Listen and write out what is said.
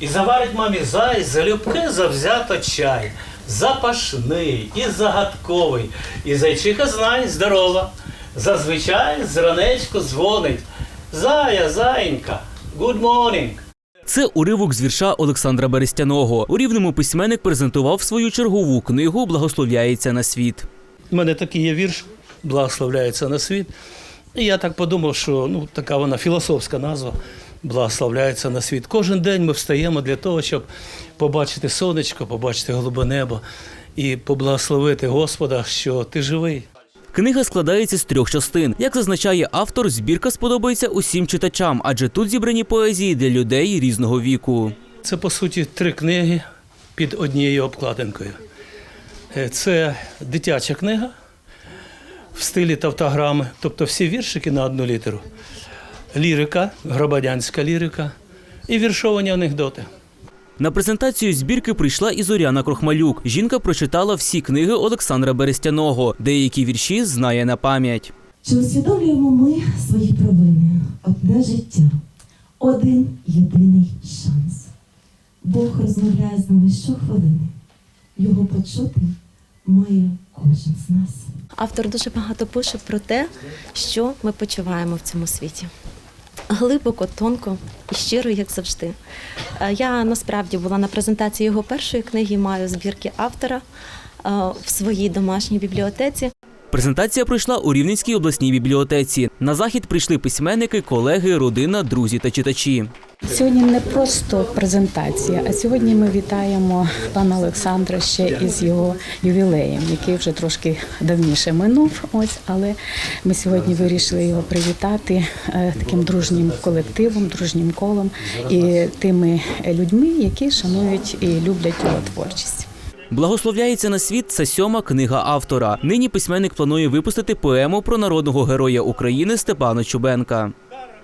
І заварить мамі зай залюбки завзято чай. Запашний і загадковий. І зайчиха знай здорова. Зазвичай зранечку дзвонить. Зая, заєнька, good morning. Це уривок з вірша Олександра Берестяного. У рівному письменник презентував свою чергову книгу Благословляється на світ. У мене такий є вірш, благословляється на світ. І я так подумав, що ну, така вона філософська назва благословляється на світ. Кожен день ми встаємо для того, щоб побачити сонечко, побачити голубе небо і поблагословити Господа, що ти живий. Книга складається з трьох частин. Як зазначає автор, збірка сподобається усім читачам, адже тут зібрані поезії для людей різного віку. Це, по суті, три книги під однією обкладинкою. Е, Це дитяча книга в стилі тавтограми, тобто всі віршики на одну літеру. Лірика, громадянська лірика і віршовані анекдоти. На презентацію збірки прийшла і Зоряна Крохмалюк. Жінка прочитала всі книги Олександра Берестяного. Деякі вірші знає на пам'ять. Чи усвідомлюємо ми свої провини? Одне життя, один єдиний шанс. Бог розмовляє з нами щохвилини. Його почути має кожен з нас. Автор дуже багато пише про те, що ми почуваємо в цьому світі. Глибоко, тонко і щиро, як завжди. Е, Я насправді була на презентації його першої книги, маю збірки автора е, в своїй домашній бібліотеці. Презентація пройшла у Рівненській обласній бібліотеці. На захід прийшли письменники, колеги, родина, друзі та читачі. Сьогодні не просто презентація, а сьогодні ми вітаємо пана Олександра ще із його ювілеєм, який вже трошки давніше минув. Ось, але ми сьогодні вирішили його привітати е, таким дружнім колективом, дружнім колом і тими людьми, які шанують і люблять його творчість. Благословляється на світ це сьома книга автора. Нині письменник планує випустити поему про народного героя України Степана Чубенка.